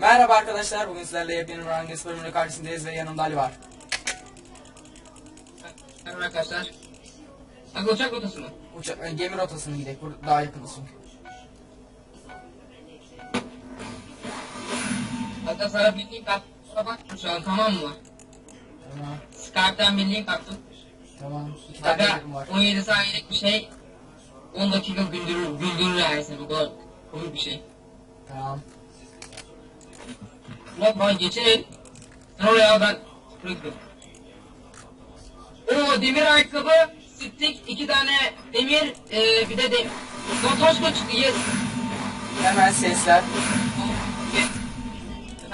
Merhaba arkadaşlar, bugün sizlerle yepyeni bir Rangers bölümüyle karşınızdayız ve yanımda Ali var. Merhaba arkadaşlar. Abi uçak rotası mı? Uçak, e, gemi rotasına gidelim, bur- daha yakınız çünkü. Hatta sana bir link attım. Kusura bakma şu an tamam mı? Tamam, Skype'den bir link attım. tamam. İki tane Hatta yerim var. 17 saniyelik bir şey 10 dakika güldürür, güldürür yani seni. Bu kadar komik bir şey. Tamam. Al, ben buraya gidiyorum. Oo demir ayakkabı, stick, iki tane demir, ee, bir de de... Kaç çıktı yes. Hemen sesler.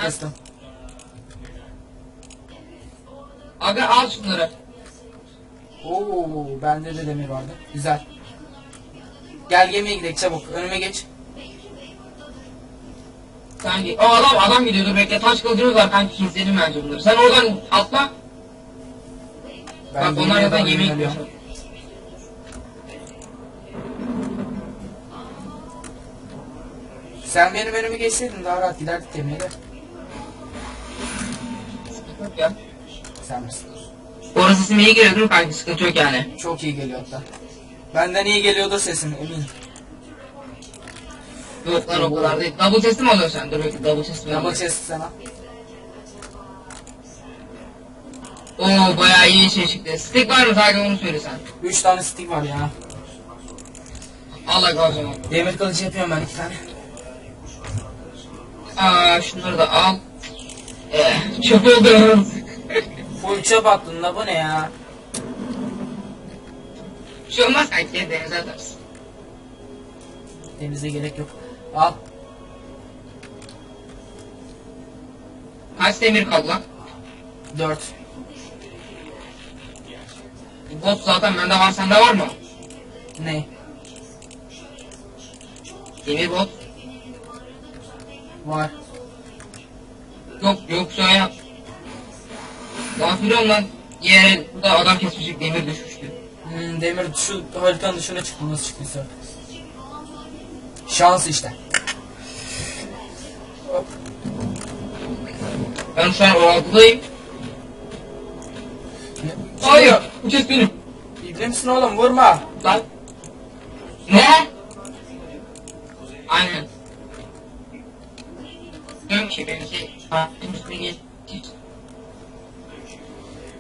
Kestim. Aga al şunları. Oo, bende de demir vardı. Güzel. Gel gemiye gidelim çabuk. Önüme geç. Git. Aa adam adam gidiyor dur bekle taş kılıcımız var kanki kilitledim bence bunları. Sen oradan atla. Bak onlar zaten yemek yiyor. Sen benim önümü geçseydin daha rahat giderdik gemiye de. Yok ya. Sen misin? Orası sesime iyi geliyor değil mi kanki sıkıntı yok yani. Çok iyi geliyor hatta. Benden iyi geliyordur sesin eminim. Yok lan o kadar değil. Double chest'i mi alıyorsun sen? Dur bekle double chest'i mi Double alıyorsun? chest sana. Oo bayağı iyi şey çıktı. Stick var mı sadece onu söyle sen. 3 tane stick var ya. Al aga o zaman. Demir kılıç yapıyorum ben iki tane. Aa şunları da al. Eh, çok oldu. Full çöp attın la bu ne ya? Bir şey olmaz kanki denize atarsın. Denize gerek yok. Al. Kaç demir kaldı lan? 4. Bot zaten bende var sende var mı? Ne? Demir bot. Var. Yok yok söyle. Lan sürüyorum lan. Yer burada adam kesmişik demir düşmüştü. Hmm, demir şu haritanın dışına çıktı nasıl çıktıysa. Şans işte. Ben şu an o altıdayım. Hayır. Kes benim. İbne misin oğlum vurma. Lan. Ne? Aynen. Diyorum ki. Ha, benim üstüne gel.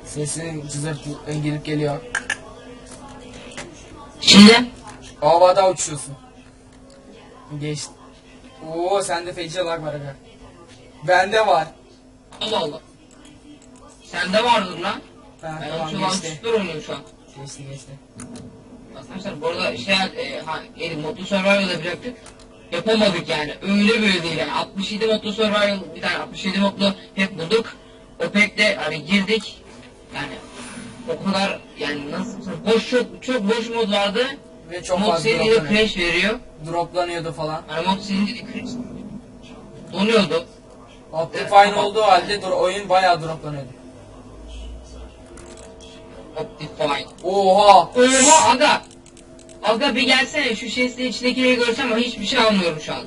Sesin cızırt girip geliyor. Şimdi? Havada uçuyorsun. Geçti. Oo sende feci lag var aga. Bende var. Allah Allah. Sende vardır lan. Ha, Ben tamam şu geçti. süper oynuyorum şu an. Geçti geçti. Arkadaşlar bu arada şey e, ha, yani Mutlu Survival'da yapacaktık. Yapamadık yani. Öyle böyle değil yani. 67 Mutlu Survival bir tane 67 Mutlu hep bulduk. O pek de hani girdik. Yani o kadar yani nasıl boş çok çok boş mod vardı. Ve çok mod droplanıyor. crash veriyor. Droplanıyordu falan. Yani mod senince de donuyordu. Optifine olduğu halde dur oyun bayağı droplanıyordu. Oha! Oha aga. Aga bir gelsene şu şeysin içindekileri görsem ama hiçbir şey almıyorum şu an.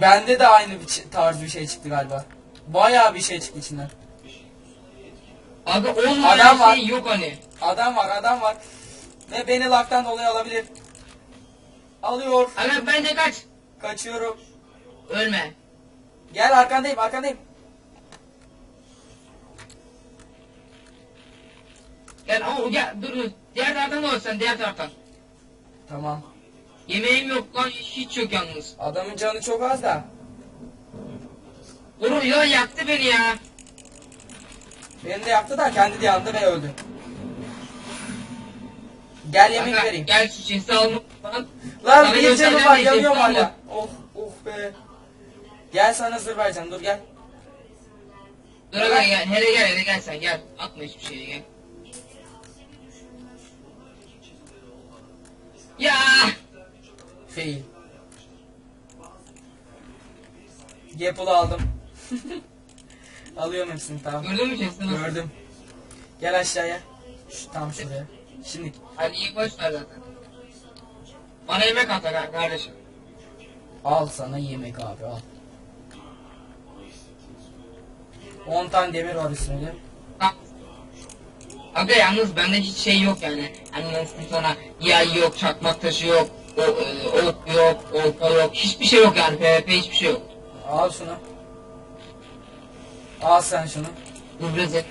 Bende de aynı bir tarz bir şey çıktı galiba. Bayağı bir şey çıktı içinden. Aga 10 Adam var. şey yok hani. Adam var adam var. Ve beni laktan dolayı alabilir. Alıyor. Aga bence kaç. Kaçıyorum. Ölme. Gel arkandayım arkandayım. Gel ama gel dur dur. Diğer taraftan da sen diğer taraftan. Tamam. Yemeğim yok lan hiç yok yalnız. Adamın canı çok az da. Oğlum ya yaktı beni ya. Beni de yaktı da kendi de yandı ve öldü. Gel yemek Aga, vereyim. Gel şu cinsi alma. Lan Sana bir canım göstereceğim var yanıyorum hala. Oh oh be. Gel sana zırh vereceğim dur gel. Dur aga gel. Hele gel hele gel sen gel. Atma hiçbir şeyi gel. Ya. Fail. Gapple aldım. Alıyorum hepsini tamam. Gördün mü nasıl? Gördüm. Gel aşağıya. Şu, tam şuraya. Şimdi Hani iyi boş ver zaten. Bana yemek at kardeşim. al sana yemek abi al. 10 tane demir var üstünde. Aga yalnız bende hiç şey yok yani. Hani nasıl sana yay yok, çakmak taşı yok, o, e, ok yok, olta yok. Hiçbir şey yok yani. PvP hiçbir şey yok. Al şunu. Al sen şunu. Dur biraz et.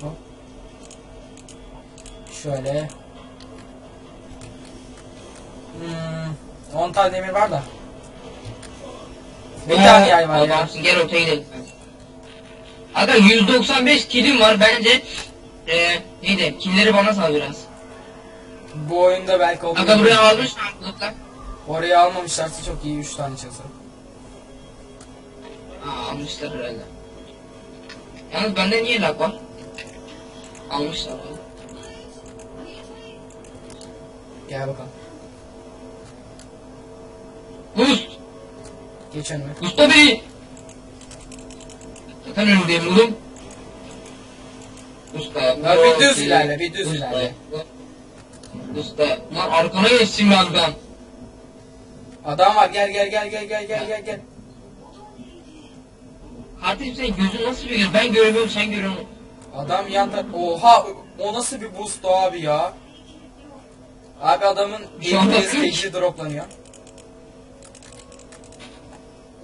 Hop. Şöyle. Hmm, 10 tane demir var da. Bir tane yay var ya. Adamsın gel ortaya gidelim. Aga 195 kilim var bence. Eee neydi? Killeri bana sal biraz. Bu oyunda belki olur. Aga buraya almış mı arkadaşlar? Oraya almamışlarsa çok iyi 3 tane çıksa. Aa almışlar herhalde. Yalnız bende niye lag var? Almışlar. Gel bakalım. Boost! Geç önüme. Usta beni! Zaten önündeyim oğlum. Usta. Ya bir düz ilerle, bir düz ilerle. Usta. Lan arkana geçsin yandan. Adam var gel gel gel gel gel gel gel gel. Kardeşim senin gözün nasıl bir göz? Ben göremiyorum sen görüyorsun. Adam yan taraf... Oha o nasıl bir boost abi ya? Abi adamın üç. page'i droplanıyor.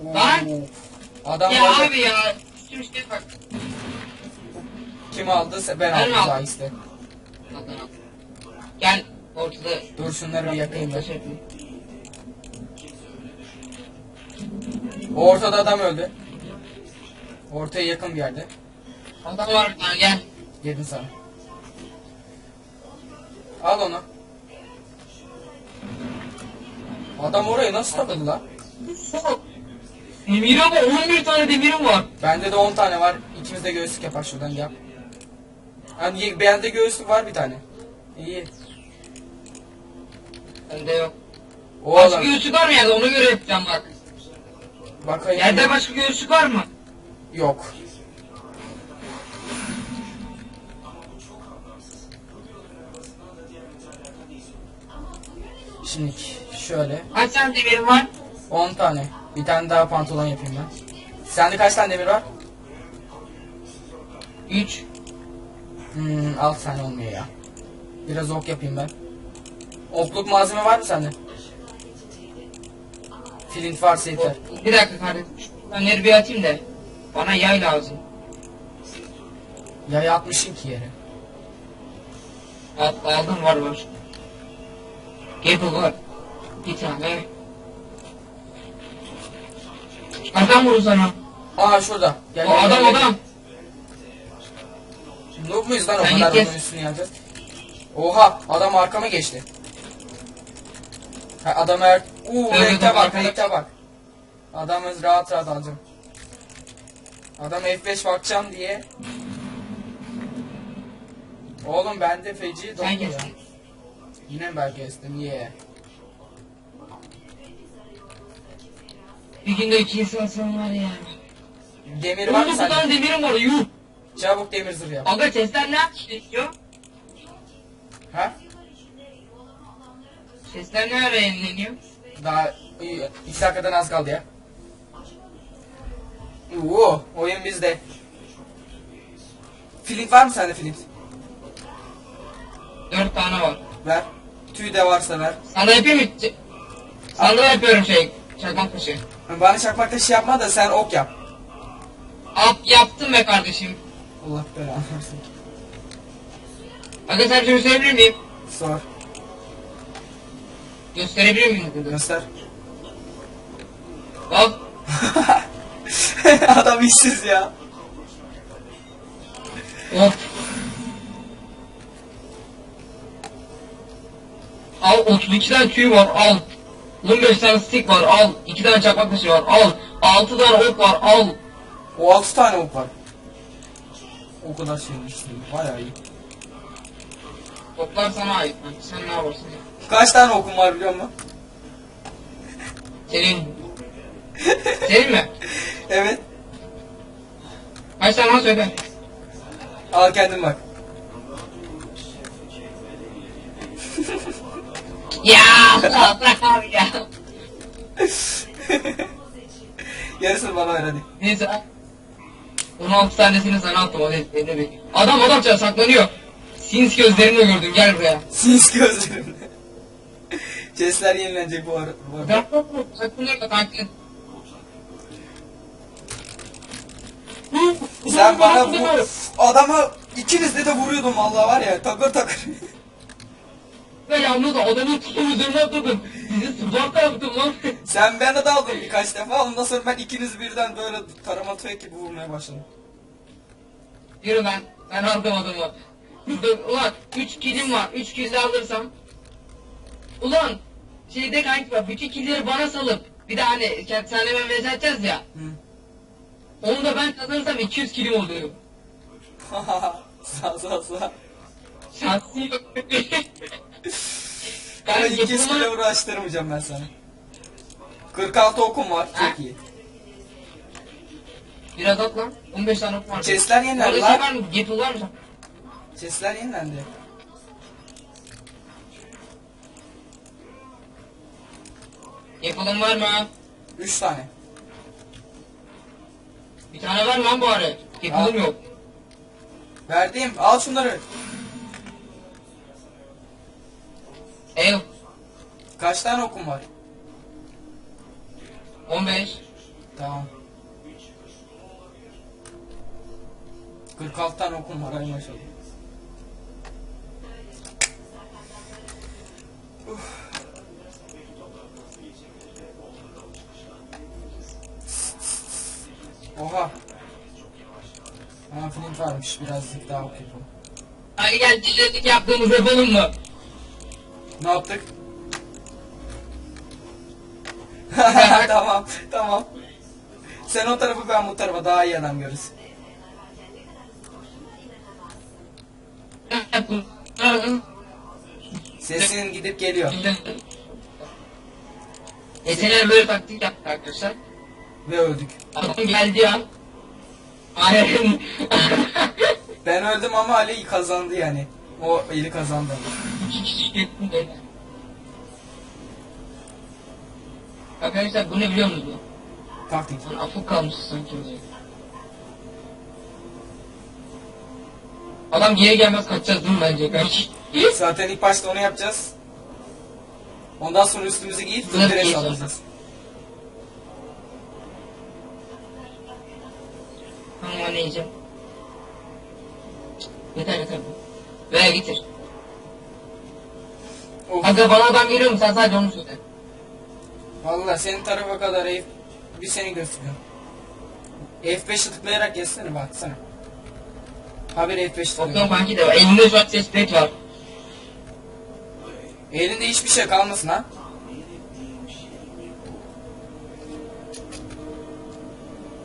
Lan! Adam ya orada- abi ya. Üstüm işte bak. kim aldı? Ben Ben aldım aldım. daha iste. Zaten al. Gel ortada. Dur şunları bir yakayım ben. Yapayım. Ortada adam öldü. Ortaya yakın bir yerde. Adam var bir tane gel. Gelin sana. Al onu. Adam orayı nasıl takıldı lan? Demire bak 11 tane demirim var. Bende de 10 tane var. İkimiz de göğüslük yapar şuradan yap. Hani bende göğüslük var bir tane. İyi. Bende yok. Başka Oğlum göğüslük var mı yerde ona göre yapacağım bak. bakayım. Yerde başka göğüslük var mı? Yok. Şimdi şöyle Kaç tane demirim var? 10 tane. Bir tane daha pantolon yapayım ben. Sende kaç tane demir var? 3. Hmm, 6 tane olmuyor ya. Biraz ok yapayım ben. Okluk malzeme var mı sende? Flint varsa yeter. Bir dakika kardeşim. Ben bir atayım da. Bana yay lazım. Yaya atmışım ki yere. Al, aldım var var. Gable var. Bir tane. Adam vurur sana. Aa şurada. Gel, O gel, adam gel, gel. adam. Noob muyuz lan o Sen kadar git bunun yapacağız? Oha adam arkama geçti. Ha, adam er... Uuu Evet, renkte bak renkte bak. Adamız rahat rahat alacağım. Adam F5 bakacağım diye. Oğlum bende feci Sen dondu ya. Yine mi ben kestim? Yeah. Bir günde iki insan var ya. Demir var mı 19 sende? tane demirim var yuh. Çabuk demir zırh yap. Aga sesler ne yapıyor? Ha? Sesler ne ara yenileniyor? Daha iyi, iki dakikadan az kaldı ya. Oo, oyun bizde. Flint var mı sende Flint? 4 tane var. Ver. Tüy de varsa ver. Sana yapayım mı? Sana yapıyorum şey. Çakmak taşı. Bana çakmak taşı yapma da sen ok yap. At yaptım be kardeşim. Allah belanı versin. Aga sen şunu gösterebilir miyim? Sor. Gösterebilir miyim burada? Göster. Bak. Adam işsiz ya. Of. Al 32 tane tüy var al. 15 tane stick var al. 2 tane çakmak taşı var al. 6 tane ok var al. O 6 tane ok var. O kadar şey işsiz. Bayağı iyi. Oklar sana ait. Sen ne yaparsın? Kaç tane okum var biliyor musun? Senin. Senin mi? evet. Kaç tane var söyle. Al kendin bak. Ya bırak abi ya. Yarısını bana ver hadi. Neyse. 16 tanesini sana attım hadi. Adam adam çağır saklanıyor. Sins gözlerini gördüm gel buraya. Sins gözlerimle. Chestler yenilenecek bu arada. Bu arada. Bırak bırak bırak. Saklanıyor da kanki. Sen bana bu adamı ikinizde de vuruyordum vallahi var ya takır takır. Ve yalnız adamın tutum üzerine atladım. Sizi sıcakta yaptım lan. Sen bana da aldın birkaç defa ondan sonra ben ikiniz birden böyle tarama tüfek gibi vurmaya başladım. Yürü ben. Ben aldım adamı. Dur, Ulan 3 kilim var. 3 kill de alırsam. Ulan şeyde kanki bak bütün killleri bana salıp bir de hani senle ben vs atacağız ya. Hı. Onu da ben kazanırsam 200 kilim oluyor. sağ sağ sağ. Şansı yok. Ben iki yapıma... kere uğraştırmayacağım ben sana. 46 okum var Ha? çok iyi. Biraz at lan. 15 tane okum var. Chestler yenilendi Orada lan. şey var mı? Gapple var mı? Sesler yenilendi. Gapple'ın var mı? 3 tane. Bir tane mı lan? Gapple'ım Al. yok. Verdim al şunları. Ev. Kaç tane okum var? 15. Tamam. 46 tane okum var ay maşallah. Oha. Ha flint varmış birazcık daha ok yapalım. Hadi gel cilletik yaptığımız yapalım mı? Ne yaptık? tamam, tamam. Sen o tarafı ben bu tarafa daha iyi adam görürüz. Sesin gidip geliyor. Geçenler böyle taktik yaptık arkadaşlar. Ve öldük. Adam geldi ya. Aynen. Ben öldüm ama Ali kazandı yani. O eli kazandı. Arkadaşlar bu ne biliyor musunuz? Taktik. Lan afuk kalmış sanki oraya. Adam geri gelmez kaçacağız değil mi bence kanki? Zaten ilk başta onu yapacağız. Ondan sonra üstümüzü giyip giyeceğiz. saldıracağız. Tamam yiyeceğim? Yeter yeter. Veya getir. Of. Kanka bana adam geliyor mu sen sadece onu söyle. Valla senin tarafa kadar F... bir seni gösteriyor. F5'e tıklayarak geçsene baksana. Haber F5 Bakıyorum tıklıyor. kanki de elimde şu an ses plate var. Elinde hiçbir şey kalmasın ha.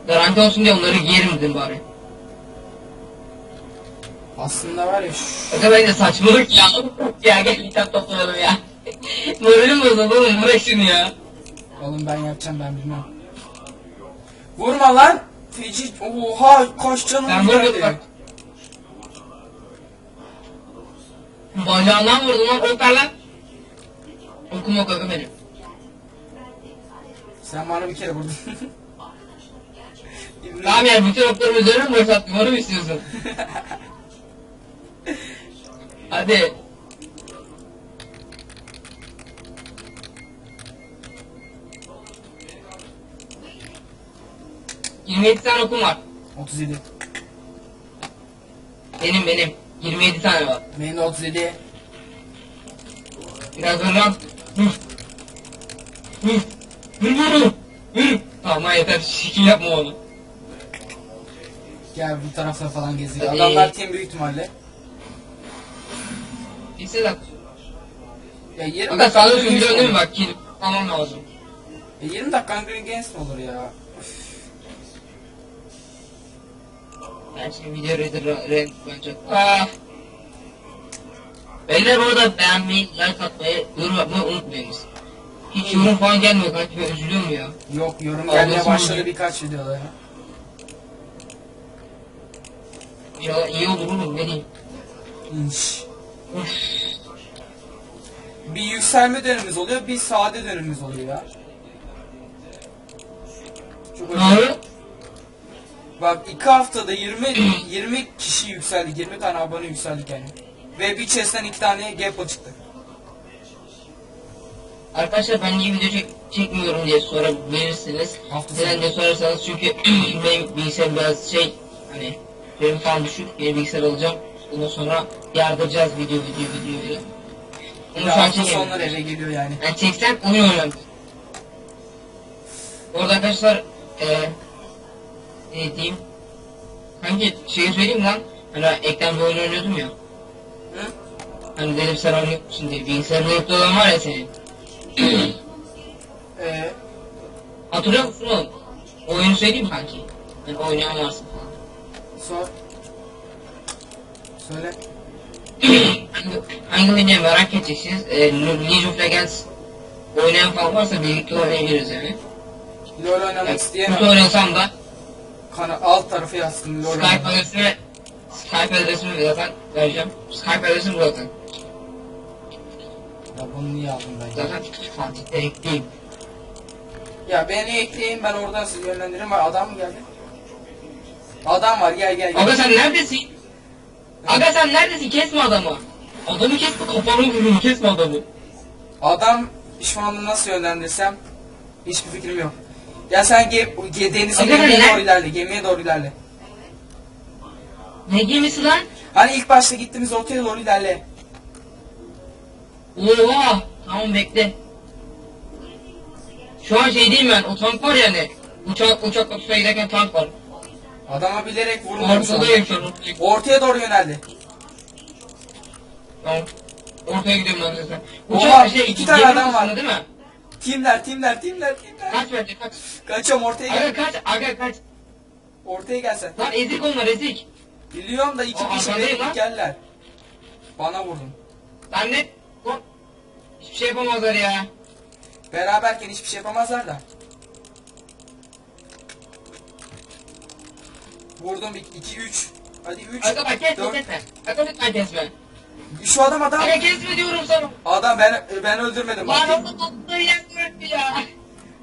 Garanti olsun diye onları giyerim dedim bari. Aslında var ya şu... Kanka bence saçmalık ya. ya gel kitap toplayalım ya. Moralim bozuldu oğlum bırak şunu ya. Oğlum ben yapacağım ben bilmem. Vurma lan! Feci... Oha kaç canım Ben geldi. bak. Bacağından vurdum lan ver lan. Okum yok kanka benim. Sen bana bir kere vurdun. Tamam yani bütün oklarımı üzerine mi boşalttım onu mu istiyorsun? Hadi. Yirmi yedi tane okum var. 37. Benim benim. 27 tane var. Benim de 37. Biraz hırlan. Hır. Hır. Hır yürü. Hır. Tamam ha, yeter. Şekil yapma onu. Gel bu tarafta falan geziyor. Adamlar team büyük ihtimalle. Pixel at. Ya 20 Kanka dakika sana Hunger şunu Games mi döndü mü olur? bak kill tamam lazım. E 20 dakika Hunger Games mi olur ya? Ben şimdi video redir renk bence. Ah. Beyler bu arada beğenmeyi, like atmayı, yorum yapmayı unutmayınız. Hiç yorum falan gelmiyor kanki ben üzülüyorum ya. Yok yorum gelmeye başladı mı? birkaç videoda. Ya iyi olur oğlum ne diyeyim. İnş. Bir yükselme dönemimiz oluyor, bir sade dönemimiz oluyor ya. Çok Ne önemli. Bak iki haftada 20 20 kişi yükseldi. 20 tane abone yükseldik yani. Ve bir chest'ten iki tane gap çıktı. Arkadaşlar ben niye video çek çekmiyorum diye sorabilirsiniz. Neden diye sorarsanız çünkü benim bilgisayar biraz şey hani benim falan düşük yeni bilgisayar alacağım. Ondan sonra yardıracağız video video video video. Onu şu an hafta çekemiyorum. sonları eve geliyor yani. Yani çeksem oyun oynarım. Bu arada arkadaşlar eee ne diyeyim? Hangi şeyi söyleyeyim lan? Hani ekran bir oyun oynuyordum ya. Hı? Hani dedim sen oynuyor musun diye. Bilgisayarda yüklü olan var ya senin. Ee, Hatırlıyor musun oğlum? Oyunu söyleyeyim mi kanki? Yani oynayan varsın falan. sor. Söyle. hangi, hangi oyunu merak edeceksiniz? Ee, League of Legends oynayan falan varsa birlikte oynayabiliriz yani. LoL oynamak isteyen kötü oynasam da kana alt tarafı yazsın LoL Skype adresimi Skype adresimi zaten vereceğim. Skype adresim zaten. Ya bunu niye aldım ben? Zaten Fatih'te ekleyeyim. Ya beni ekleyin ben oradan sizi yönlendiririm. Adam geldi? Adam var gel gel gel. Aga sen neredesin? Aga sen neredesin? Kesme adamı. Adamı kesme kafanı vurun kesme adamı. Adam şu anda nasıl yönlendirsem hiçbir fikrim yok. Ya sen ge, ge denize Aga, gemiye ne? doğru ilerle, gemiye doğru ilerle. Ne gemisi lan? Hani ilk başta gittiğimiz ortaya doğru ilerle. Oha! Tamam bekle. Şu an şey değil ben, o tank var ya hani. Uçak, uçakla tutaya giderken tank var. Adama bilerek şu an. ortadayım. Ortaya doğru yöneldi. Tamam. Ortaya gidiyorum ben zaten. Oha, şey, iki tane adam var. Değil mi? Timler, timler, timler, timler. Kaç bence kaç. Kaçıyorum ortaya Aga gel. kaç, aga kaç. Ortaya gel sen. Lan ezik onlar ezik. Biliyorum da iki kişi lan. geldiler. Bana vurdun. Lan ne? Hiçbir şey yapamazlar ya. Beraberken hiçbir şey yapamazlar da. Vurdum 2 3. Hadi 3. Aga bak kesme 4. kesme. Aga lütfen kesme. Şu adam adam. Aga kesme diyorum sana. Adam ben ben öldürmedim. Lan onu tuttuğu yer ya.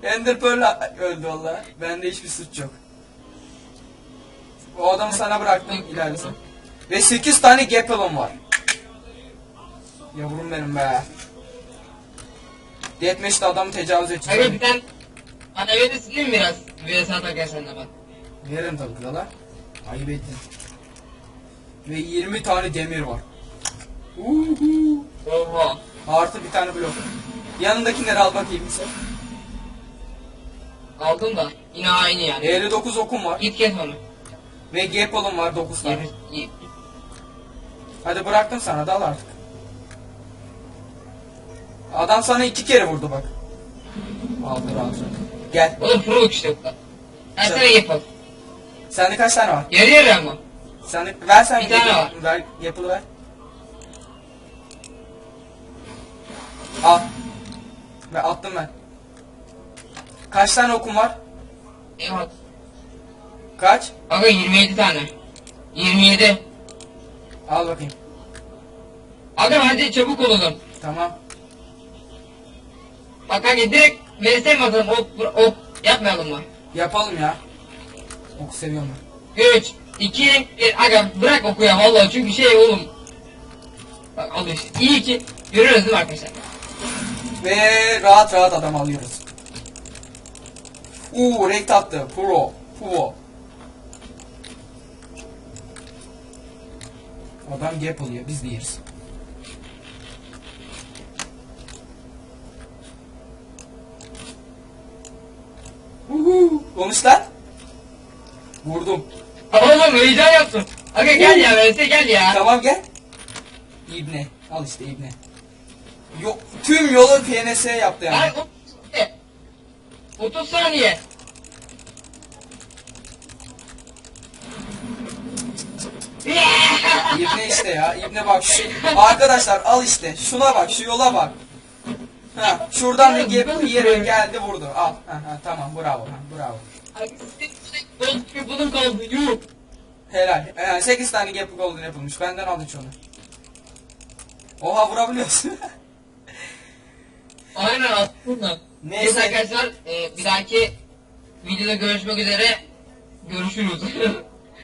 Ender Pearl öldü valla. Bende hiçbir suç yok. O adamı sana bıraktım ilerlesin. Ve 8 tane Gapelon var. Yavrum benim be. Deathmatch'te adamı tecavüz Aga edeceğim. bir tane bana verirsin biraz? VS sen de bak. Veririm tabii lan. Ayıp ettin. Ve 20 tane demir var. Uhu. Oha. Artı bir tane blok. Yanındakileri al bakayım sen. Aldım da yine aynı yani. 59 okum var. Git kes onu. Ve Gapelon var 9 tane. Yirmi- y- Hadi bıraktım sana dal artık. Adam sana iki kere vurdu bak. Aldı rahat rahat. Gel. Oğlum pro işte bu da. Ben Sen- sana yapalım. Sende kaç tane var? Yarı yarı ama. Sende ver sen Bir tane yapı- var. Ver yapılı ver. Al. Ve attım ben. Kaç tane okum var? Eyvallah. Kaç? Aga 27 tane. 27. Al bakayım. Aga hadi çabuk olalım. Tamam. Bak kanka direkt VS mi atalım? Hop, hop. Yapmayalım mı? Yapalım ya. Oku seviyorum ben. 3, 2, 1. Aga bırak oku ya vallahi çünkü şey oğlum. Bak al işte. İyi ki görüyoruz değil mi arkadaşlar? Ve rahat rahat adam alıyoruz. Uuu renk attı. Pro. Pro. Adam gap oluyor. Biz de yeriz. Uhu. Konuş lan. Vurdum. Oğlum heyecan yaptım. Aga gel ya VS gel ya. Tamam gel. İbne. Al işte İbne. Yo tüm yolu PNS yaptı yani. Ay, o- e, 30 saniye. İbne işte ya. İbne bak şu. Arkadaşlar al işte. Şuna bak. Şu yola bak. Ha, şuradan da gap yere geldi vurdu. Al. Ha, ha, tamam bravo. Ha, bravo. Ben bir bulun kaldı. Yuh. Helal. Ee, 8 tane gap golden yapılmış. Benden al hiç onu. Oha vurabiliyorsun. Aynen aslında. Neyse. Neyse arkadaşlar e, bir dahaki videoda görüşmek üzere. Görüşürüz.